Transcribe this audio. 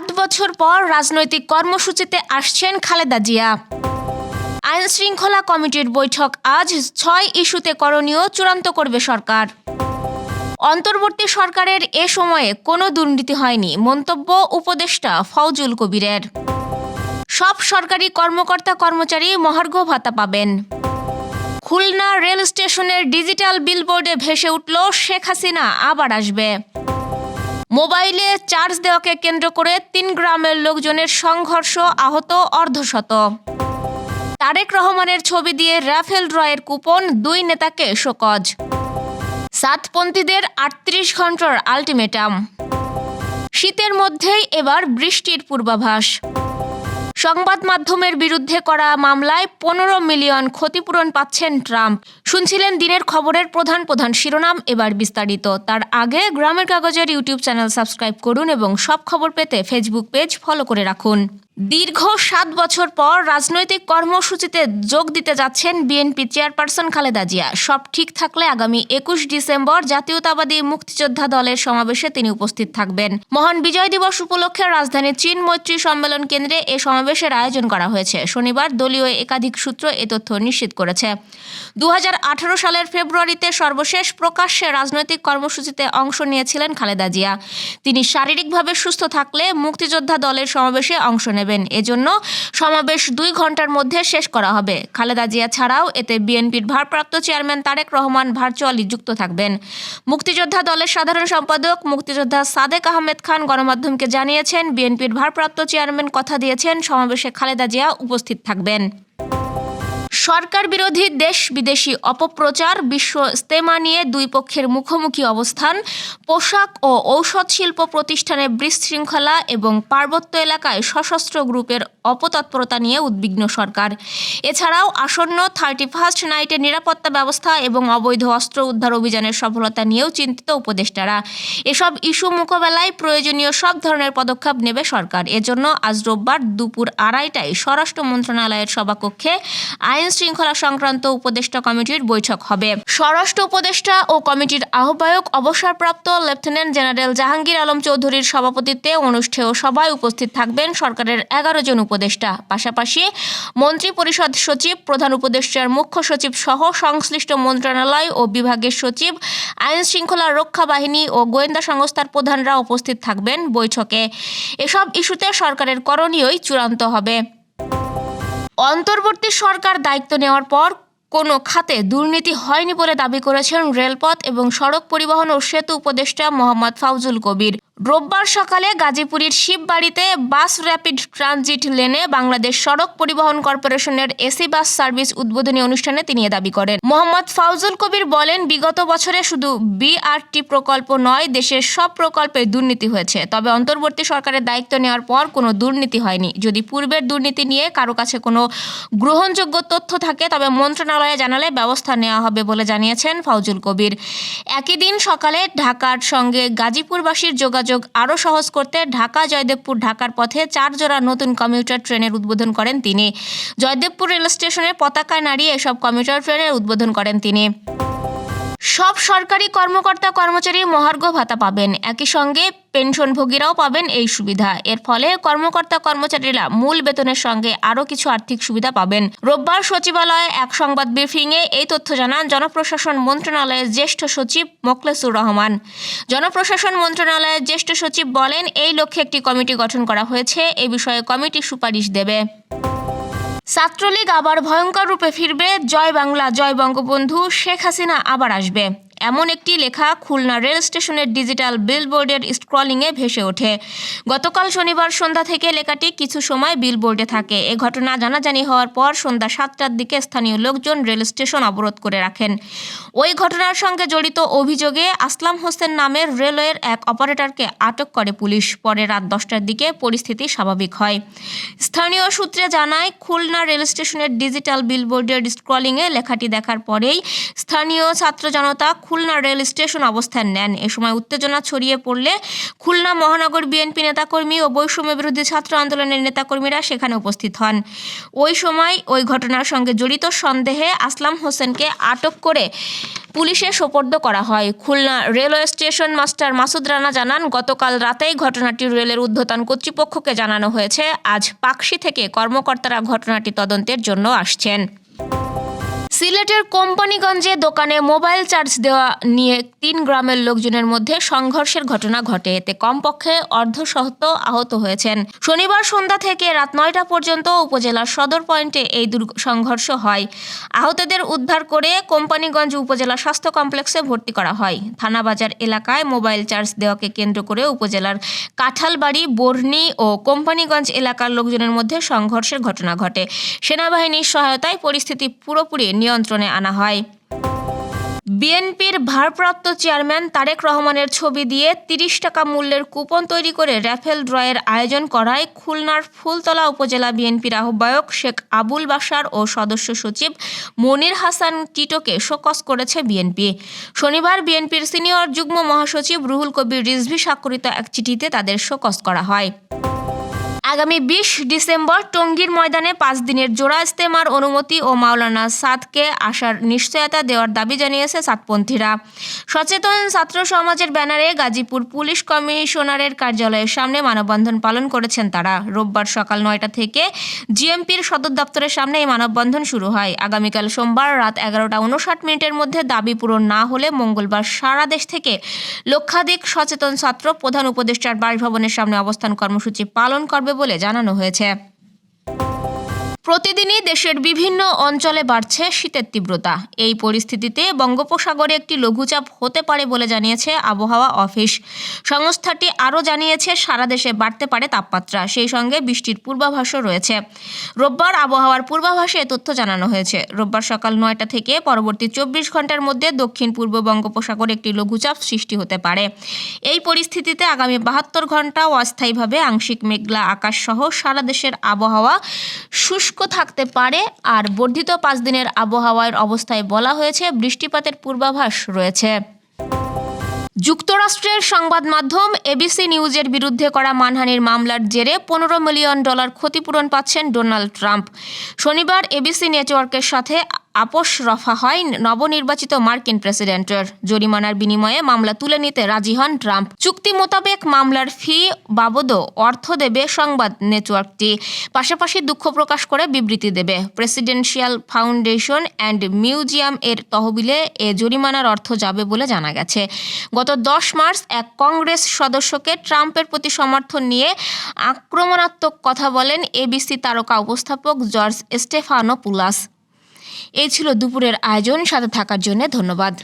সাত বছর পর রাজনৈতিক কর্মসূচিতে আসছেন খালেদা জিয়া। আইন শৃঙ্খলা কমিটির বৈঠক আজ ছয় ইস্যুতে করণীয় চূড়ান্ত করবে সরকার। অন্তর্বর্তী সরকারের এ সময়ে কোনো দুর্নীতি হয়নি, মন্তব্য উপদেষ্টা ফৌজুল কবিরের। সব সরকারি কর্মকর্তা কর্মচারী মহার্ঘ ভাতা পাবেন। খুলনা রেল স্টেশনের ডিজিটাল বিলবোর্ডে ভেসে উঠল শেখ হাসিনা, আবার আসবে। মোবাইলে চার্জ দেওয়াকে কেন্দ্র করে তিন গ্রামের লোকজনের সংঘর্ষ আহত অর্ধশত। তারেক রহমানের ছবি দিয়ে রাফেল ড্রয়ের কুপন দুই নেতাকে শোকজ। সাতপন্থীদের আটত্রিশ ঘণ্টার আলটিমেটাম। শীতের মধ্যেই এবার বৃষ্টির পূর্বাভাস। সংবাদ মাধ্যমের বিরুদ্ধে করা মামলায় পনেরো মিলিয়ন ক্ষতিপূরণ পাচ্ছেন ট্রাম্প। শুনছিলেন দিনের খবরের প্রধান প্রধান শিরোনাম, এবার বিস্তারিত। তার আগে গ্রামের কাগজের ইউটিউব চ্যানেল সাবস্ক্রাইব করুন এবং সব খবর পেতে ফেসবুক পেজ ফলো করে রাখুন। দীর্ঘ সাত বছর পর রাজনৈতিক কর্মসূচিতে যোগ দিতে যাচ্ছেন বিএনপি চেয়ারপারসন খালেদা জিয়া। সব ঠিক থাকলে আগামী একুশ ডিসেম্বর জাতীয়তাবাদী মুক্তিযোদ্ধা দলের সমাবেশে তিনি উপস্থিত থাকবেন। মহান বিজয় দিবস উপলক্ষে রাজধানীর চীন মৈত্রী সম্মেলন কেন্দ্রে এ সমাবেশের আয়োজন করা হয়েছে। শনিবার দলীয় একাধিক সূত্র এ তথ্য নিশ্চিত করেছে। দু হাজার আঠারো সালের ফেব্রুয়ারিতে সর্বশেষ প্রকাশ্যে রাজনৈতিক কর্মসূচিতে অংশ নিয়েছিলেন খালেদা জিয়া। তিনি শারীরিকভাবে সুস্থ থাকলে মুক্তিযোদ্ধা দলের সমাবেশে অংশ নেবেন। এজন্য সমাবেশ দুই ঘণ্টার মধ্যে শেষ করা হবে। খালেদা জিয়া ছাড়াও এতে বিএনপির ভারপ্রাপ্ত চেয়ারম্যান তারেক রহমান ভার্চুয়ালি যুক্ত থাকবেন। মুক্তিযোদ্ধা দলের সাধারণ সম্পাদক মুক্তিযোদ্ধা সাদেক আহমেদ খান গণমাধ্যমকে জানিয়েছেন, বিএনপির ভারপ্রাপ্ত চেয়ারম্যান কথা দিয়েছেন, সমাবেশে খালেদা জিয়া উপস্থিত থাকবেন। সরকার বিরোধী দেশ বিদেশি অপপ্রচার, বিশ্ব ইস্তেমা নিয়ে দুই পক্ষের মুখোমুখি অবস্থান, পোশাক ও ঔষধ শিল্প প্রতিষ্ঠানে বিশৃঙ্খলা এবং পার্বত্য এলাকায় সশস্ত্র গ্রুপের অপতৎপরতা নিয়ে উদ্বিগ্ন সরকার। এছাড়াও আসন্ন থার্টি ফার্স্ট নাইটের নিরাপত্তা ব্যবস্থা এবং অবৈধ অস্ত্র উদ্ধার অভিযানের সফলতা নিয়েও চিন্তিত উপদেষ্টারা। এসব ইস্যু মোকাবেলায় প্রয়োজনীয় সব ধরনের পদক্ষেপ নেবে সরকার। এজন্য আজ রোববার দুপুর আড়াইটায় স্বরাষ্ট্র মন্ত্রণালয়ের সভাকক্ষে আইন শৃঙ্খলা সংক্রান্ত উপদেষ্টা কমিটির বৈঠক হবে। স্বরাষ্ট্র উপদেষ্টা ও কমিটির আহ্বায়ক, অবসরপ্রাপ্ত লেফটেন্যান্ট জেনারেল জাহাঙ্গীর আলম চৌধুরীর সভাপতিত্বে অনুষ্ঠেয় সভায় উপস্থিত থাকবেন সরকারের এগারো জন উপদেষ্টা। পাশাপাশি মন্ত্রী পরিষদ সচিব, প্রধান উপদেষ্টার মুখ্য সচিব সহ সংশ্লিষ্ট মন্ত্রণালয় ও বিভাগের সচিব, আইন শৃঙ্খলা রক্ষা বাহিনী ও গোয়েন্দা সংস্থার প্রধানরা উপস্থিত থাকবেন বৈঠকে। এসব ইস্যুতে সরকারের করণীয়ই চূড়ান্ত হবে। অন্তর্বর্তী সরকার দায়িত্ব নেওয়ার পর কোনো খাতে দুর্নীতি হয়নি বলে দাবি করেছেন রেলপথ এবং সড়ক পরিবহন ও সেতু উপদেষ্টা মোহাম্মদ ফাউজুল কবির। রোববার সকালে গাজীপুরের শিববাড়িতে বাস র্যাপিড ট্রানজিট লেনে বাংলাদেশ সড়ক পরিবহন কর্পোরেশনের এসি বাস সার্ভিস উদ্বোধনী অনুষ্ঠানে তিনি দাবি করেন। মোহাম্মদ ফাউজুল কবির বলেন, বিগত বছরে শুধু বিআরটি প্রকল্প নয়, দেশের সব প্রকল্পে দুর্নীতি হয়েছে। তবে অন্তর্বর্তী সরকারের দায়িত্ব নেওয়ার পর কোনো দুর্নীতি হয়নি। যদি পূর্বের দুর্নীতি নিয়ে কারও কাছে কোনো গ্রহণযোগ্য তথ্য থাকে, তবে মন্ত্রণালয়ে জানালে ব্যবস্থা নেওয়া হবে বলে জানিয়েছেন ফাউজুল কবির। একই দিন সকালে ঢাকার সঙ্গে গাজীপুরবাসীর যোগাযোগ আরও সহজ করতে ঢাকা, জয়দেবপুর ঢাকার পথে চার জোড়া নতুন কমিউটার ট্রেনের উদ্বোধন করেন তিনি। জয়দেবপুর রেল স্টেশনের পতাকা নাড়িয়ে এসব কমিউটার ট্রেনের উদ্বোধন করেন তিনি। সব সরকারি কর্মকর্তা কর্মচারী মহার্ঘ ভাতা পাবেন। একই সঙ্গে পেনশনভোগীরাও পাবেন এই সুবিধা। এর ফলে কর্মকর্তা কর্মচারীরা মূল বেতনের সঙ্গে আরও কিছু আর্থিক সুবিধা পাবেন। রোববার সচিবালয়ে এক সংবাদ ব্রিফিংয়ে এই তথ্য জানান জনপ্রশাসন মন্ত্রণালয়ের জ্যেষ্ঠ সচিব মোকলেসুর রহমান। জনপ্রশাসন মন্ত্রণালয়ের জ্যেষ্ঠ সচিব বলেন, এই লক্ষ্যে একটি কমিটি গঠন করা হয়েছে। এ বিষয়ে কমিটি সুপারিশ দেবে। ছাত্রলীগ আবার ভয়ঙ্কর রূপে ফিরবে। জয় বাংলা জয় বঙ্গবন্ধু। শেখ হাসিনা আবার আসবে। এমন একটি লেখা খুলনা রেল স্টেশনের ডিজিটাল বিলবোর্ডের স্ক্রলিংয়ে ভেসে ওঠে। গতকাল শনিবার সন্ধ্যা থেকে লেখাটি কিছু সময় বিলবোর্ডে থাকে। এ ঘটনা জানাজানি হওয়ার পর সন্ধ্যা সাতটার দিকে স্থানীয় লোকজন রেল স্টেশন অবরোধ করে রাখেন। ওই ঘটনার সঙ্গে জড়িত অভিযোগে আসলাম হোসেন নামের রেলওয়ের এক অপারেটরকে আটক করে পুলিশ। পরে রাত দশটার দিকে পরিস্থিতি স্বাভাবিক হয়। স্থানীয় সূত্রে জানায়, খুলনা রেল স্টেশনের ডিজিটাল বিলবোর্ডের স্ক্রলিংয়ে লেখাটি দেখার পরেই স্থানীয় ছাত্র জনতা খুলনা রেল স্টেশন অবস্থান নেন। এ সময় উত্তেজনা ছড়িয়ে পড়লে খুলনা মহানগর বিএনপি নেতাকর্মী ও বৈষম্য বিরোধী ছাত্র আন্দোলনের নেতাকর্মীরা সেখানে উপস্থিত হন। ওই সময় ওই ঘটনার সঙ্গে জড়িত সন্দেহে আসলাম হোসেনকে আটক করে পুলিশে সোপর্দ করা হয়। Khulna railway station master Masud Rana জানান, গতকাল রাতেই ঘটনাটি রেলের ঊর্ধ্বতন কর্তৃপক্ষকে জানানো হয়েছে। আজ পাকশি থেকে কর্মকর্তারা ঘটনাটি তদন্তের জন্য আসছেন। সিলেটের কোম্পানিগঞ্জে দোকানে মোবাইল চার্জ দেওয়া নিয়ে তিন গ্রামের লোকজনের মধ্যে সংঘর্ষের ঘটনা ঘটে। এতে কমপক্ষে অর্ধশত আহত হয়েছেন। শনিবার সন্ধ্যা থেকে রাত নয়টা পর্যন্ত উপজেলার সদর পয়েন্টে এই সংঘর্ষ হয়। আহতদের উদ্ধার করে কোম্পানিগঞ্জ উপজেলা স্বাস্থ্য কমপ্লেক্সে ভর্তি করা হয়। থানাবাজার এলাকায় মোবাইল চার্জ দেওয়াকে কেন্দ্র করে উপজেলার কাঁঠালবাড়ি, বর্ণি ও কোম্পানিগঞ্জ এলাকার লোকজনের মধ্যে সংঘর্ষের ঘটনা ঘটে। সেনাবাহিনীর সহায়তায় পরিস্থিতি পুরোপুরি নিয়ন্ত্রণে আনা হয়। বিএনপির ভারপ্রাপ্ত চেয়ারম্যান তারেক রহমানের ছবি দিয়ে তিরিশ টাকা মূল্যের কুপন তৈরি করে র্যাফেল ড্রয়ের আয়োজন করায় খুলনার ফুলতলা উপজেলা বিএনপির আহ্বায়ক শেখ আবুল বাসার ও সদস্য সচিব মনির হাসান টিটোকে শোকস করেছে বিএনপি। শনিবার বিএনপির সিনিয়র যুগ্ম মহাসচিব রুহুল কবির রিজভি স্বাক্ষরিত এক চিঠিতে তাদের শোকস করা হয়। আগামী বিশ ডিসেম্বর টঙ্গীর ময়দানে পাঁচ দিনের জোড়া ইস্তেমার অনুমতি ও মাওলানা সাদকে আসার নিশ্চয়তা দেওয়ার দাবি জানিয়েছে সাতপন্থীরা। সচেতন ছাত্র সমাজের ব্যানারে গাজীপুর পুলিশ কমিশনারের কার্যালয়ের সামনে মানববন্ধন পালন করেছেন তারা। রোববার সকাল নয়টা থেকে জিএমপির সদর দপ্তরের সামনে এই মানববন্ধন শুরু হয়। আগামীকাল সোমবার রাত এগারোটা উনষাট মিনিটের মধ্যে দাবি পূরণ না হলে মঙ্গলবার সারা দেশ থেকে লক্ষাধিক সচেতন ছাত্র প্রধান উপদেষ্টার বাসভবনের সামনে অবস্থান কর্মসূচি পালন করবে বলে জানানো হয়েছে। প্রতিদিনই দেশের বিভিন্ন অঞ্চলে বাড়ছে শীতের তীব্রতা। এই পরিস্থিতিতে বঙ্গোপসাগরে একটি লঘুচাপ হতে পারে বলে জানিয়েছে আবহাওয়া অফিস। সংস্থাটি আরও জানিয়েছে, সারা দেশে বাড়তে পারে তাপমাত্রা। সেই সঙ্গে বৃষ্টির পূর্বাভাসও রয়েছে। রোববার আবহাওয়ার পূর্বাভাসে তথ্য জানানো হয়েছে। রোববার সকাল নয়টা থেকে পরবর্তী চব্বিশ ঘণ্টার মধ্যে দক্ষিণ পূর্ব বঙ্গোপসাগরে একটি লঘুচাপ সৃষ্টি হতে পারে। এই পরিস্থিতিতে আগামী বাহাত্তর ঘণ্টা অস্থায়ীভাবে আংশিক মেঘলা আকাশ সহ সারা দেশের আবহাওয়া শুষ্ক থাকতে পারে আর বর্ধিত পাঁচ দিনের আবহাওয়ার অবস্থায় বলা হয়েছে বৃষ্টিপাতের পূর্বাভাস রয়েছে। যুক্তরাষ্ট্রের সংবাদ মাধ্যম এবিসি নিউজের বিরুদ্ধে করা মানহানির মামলার জেরে পনেরো মিলিয়ন ডলার ক্ষতিপূরণ পাচ্ছেন ডোনাল্ড ট্রাম্প। শনিবার এবিসি নেটওয়ার্কের সাথে আপোষ রফা হয় নবনির্বাচিত মার্কিন প্রেসিডেন্টের। জরিমানার বিনিময়ে মামলা তুলে নিতে রাজি হন ট্রাম্প। চুক্তি মোতাবেক মামলার ফি বাবদও অর্থ দেবে সংবাদ নেটওয়ার্কটি। পাশাপাশি দুঃখ প্রকাশ করে বিবৃতি দেবে। প্রেসিডেন্সিয়াল ফাউন্ডেশন অ্যান্ড মিউজিয়াম এর তহবিলে এ জরিমানার অর্থ যাবে বলে জানা গেছে। গত দশ মার্চ এক কংগ্রেস সদস্যকে ট্রাম্পের প্রতি সমর্থন নিয়ে আক্রমণাত্মক কথা বলেন এবিসি তারকা উপস্থাপক জর্জ স্টেফানো পুলাস এই ছিল দুপুরের আয়োজন সাথে থাকার জন্য ধন্যবাদ।